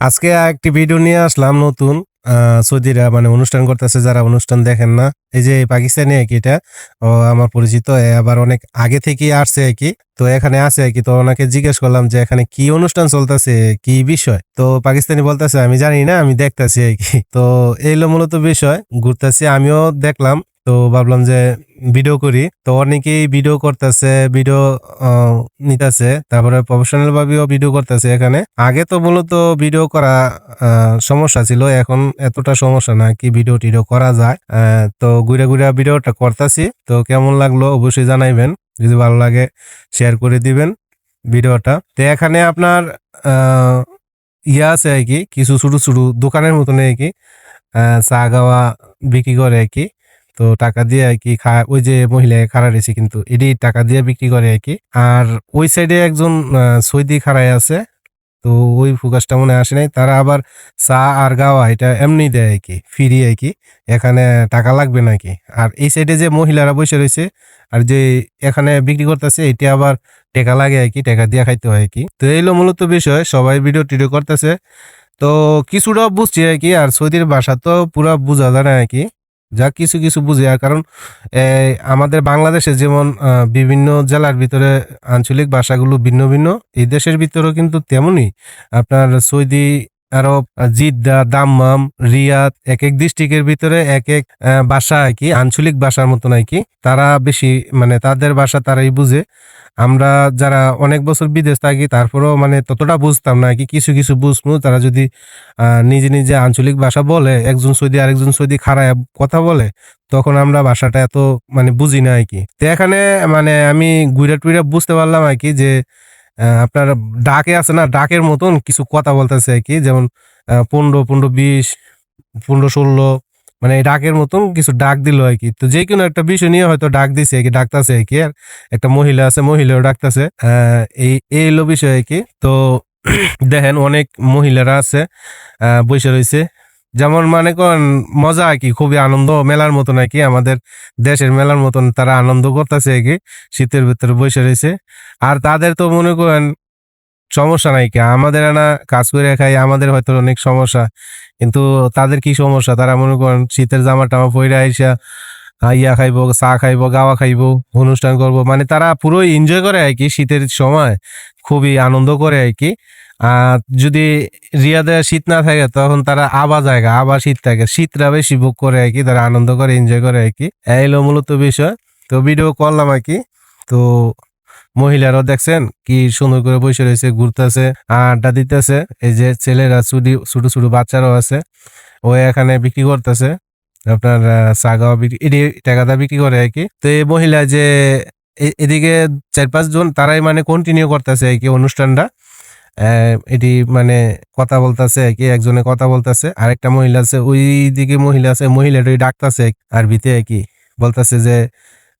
আজকে একটি ভিডিও নিয়ে আসলাম নতুন সৌদিরা মানে অনুষ্ঠান করতেছে, যারা অনুষ্ঠান দেখেন না, এই যে পাকিস্তানি কি এটা, ও আমার পরিচিত আবার অনেক আগে থেকেই আসছে আর কি তো এখানে আছে কি তো ওনাকে জিজ্ঞেস করলাম যে এখানে কি অনুষ্ঠান চলতেছে, কি বিষয়? তো পাকিস্তানি বলতেছে, আমি জানি না, আমি দেখতাছি আর কি তো এইলো মূলত বিষয়, ঘুরতেছি, আমিও দেখলাম তো ভাবলাম যে ভিডিও করি। তো অনেকেই ভিডিও করতেছে ভিডিও নিতেছে। তারপরে প্রফেশনাল ভাবেও ভিডিও করতেছে এখানে। আগে তো মূলত ভিডিও করা সমস্যা ছিল। এখন এতটা সমস্যা না কি ভিডিও টিডিও করা যায়। তো ঘুরে ঘুরে ভিডিওটা করতেছি। তো কেমন লাগল অবশ্যই জানাইবেন। যদি ভালো লাগে শেয়ার করে দিবেন ভিডিওটা তো এখানে আপনার ইয়ে আছে আর কি। কিছু ছোট ছোট দোকানের মতন আর কি। চা গাওয়া বিক্রি করে আর কি। তো টাকা দিয়ে আর কি ওই যে মহিলা খাড়া রয়েছে কিন্তু এটি টাকা দিয়ে বিক্রি করে আর কি। আর ওই সাইডে একজন সৌদি খাড়ায় আছে, তো ওই ফুকাসটা মনে আসে নাই। তারা আবার চা আর গাওয়া এটা এমনি দেয় আর কি ফ্রি আর কি, এখানে টাকা লাগবে নাকি? আর এই সাইডে যে মহিলারা বসে রয়েছে, আর যে এখানে বিক্রি করতেছে, এটা আবার টাকা লাগে আর কি, টাকা দিয়ে খাইতে হয় কি। তো এইলো মূলত বিষয়, সবাই ভিডিও টিডিও করতেছে। তো কিছুটা বুঝছি আর কি, আর সৌদির ভাষা তো পুরো বোঝা যায় না আর কি। যা কিছু কিছু বুঝি, আর কারণ আমাদের বাংলাদেশে যেমন বিভিন্ন জেলার ভিতরে আঞ্চলিক ভাষাগুলো ভিন্ন ভিন্ন, এই দেশের ভিতরেও কিন্তু তেমনই। আপনার Saudi Arab, Jeddah, Dammam, Riyadh এক এক ডিস্ট্রিক্টের ভিতরে এক এক ভাষা আর কি, আঞ্চলিক ভাষার মতন আর কি, তারা বেশি মানে তাদের ভাষা তারাই বুঝে। আমরা যারা অনেক বছর বিদেশ থাকি, তারপরেও মানে ততটা বুঝতাম না আর কি, কিছু কিছু বুঝব তারা যদি নিজে নিজে আঞ্চলিক ভাষা বলে, একজন সৌদি, আরেকজন সৌদি খারায় কথা বলে, তখন আমরা ভাষাটা এত মানে বুঝি না আর কি। তো এখানে মানে আমি ঘুরে টুইরে বুঝতে পারলাম আর কি যে আপনার ডাকে আছে না, ডাকের মতন কিছু কথা বলতেছে আর কি, যেমন পনেরো পনেরো বিশ, পনেরো ষোলো মানে ডাকের মতন কিছু ডাক দিল আর কি। তো যে কোনো একটা বিষয় নিয়ে হয়তো ডাক দিছে আর কি, ডাকতেছে আর কি, আর একটা মহিলা আছে, মহিলাও ডাকতেছে এই এই হলো বিষয় আর কি। তো দেখেন অনেক মহিলারা আছে বসে রয়েছে যেমন মানে করেন মজা কি, খুবই আনন্দ মেলার মতন আর কি, আমাদের দেশের মেলার মতন তারা আনন্দ করতেছে কি, শীতের ভিতরে বসে রয়েছে। আর তাদের তো মনে করেন সমস্যা নাই কি, আমাদের না কাজ করে খাই, আমাদের হয়তো অনেক সমস্যা, কিন্তু তাদের কি সমস্যা? তারা মনে করেন শীতের জামা টামা পরে আইসা আহ, ইয়া খাইবো চা খাইব গাওয়া খাইবো অনুষ্ঠান করব। মানে তারা পুরোই এনজয় করে আর কি শীতের সময়। খুবই আনন্দ করে আর কি। আর যদি রিয়াদে শীত না থাকে তখন তারা আবার জায়গা আবার শীত থাকে। শীতটা বেশি বুক করে আর কি তারা আনন্দ করে এনজয় করে আর কি। এই হলো মূলত বিষয়। তো ভিডিও করলাম আর কি। তো মহিলারাও দেখছেন কি সুন্দর করে বসে রয়েছে ঘুরতেছে আড্ডা দিতেছে। এই যে ছেলেরা ছুটি ছোট ছোট বাচ্চারাও আছে। ও এখানে বিক্রি করতেছে। আপনার সাগাও বিক্রি টাকাটা বিক্রি করে আর কি। তো এই মহিলা যে এদিকে চার পাঁচ জন তারাই মানে কন্টিনিউ করতেছে আর কি অনুষ্ঠানটা। এটি মানে কথা বলতেছে কি, একজনে কথা বলতেছে। আরেকটা মহিলা আছে ওই দিকে মহিলা আছে, মহিলাটাই ডাকতেছে আরবিতে আর কি। বলতেছে যে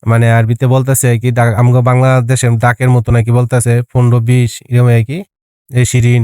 মানে আরবিতে বলতেছে আর কি আমগো বাংলাদেশের ডাকের মতো নাকি বলতেছে, পনেরো বিশ এরকম আর কি। এই শিরিন।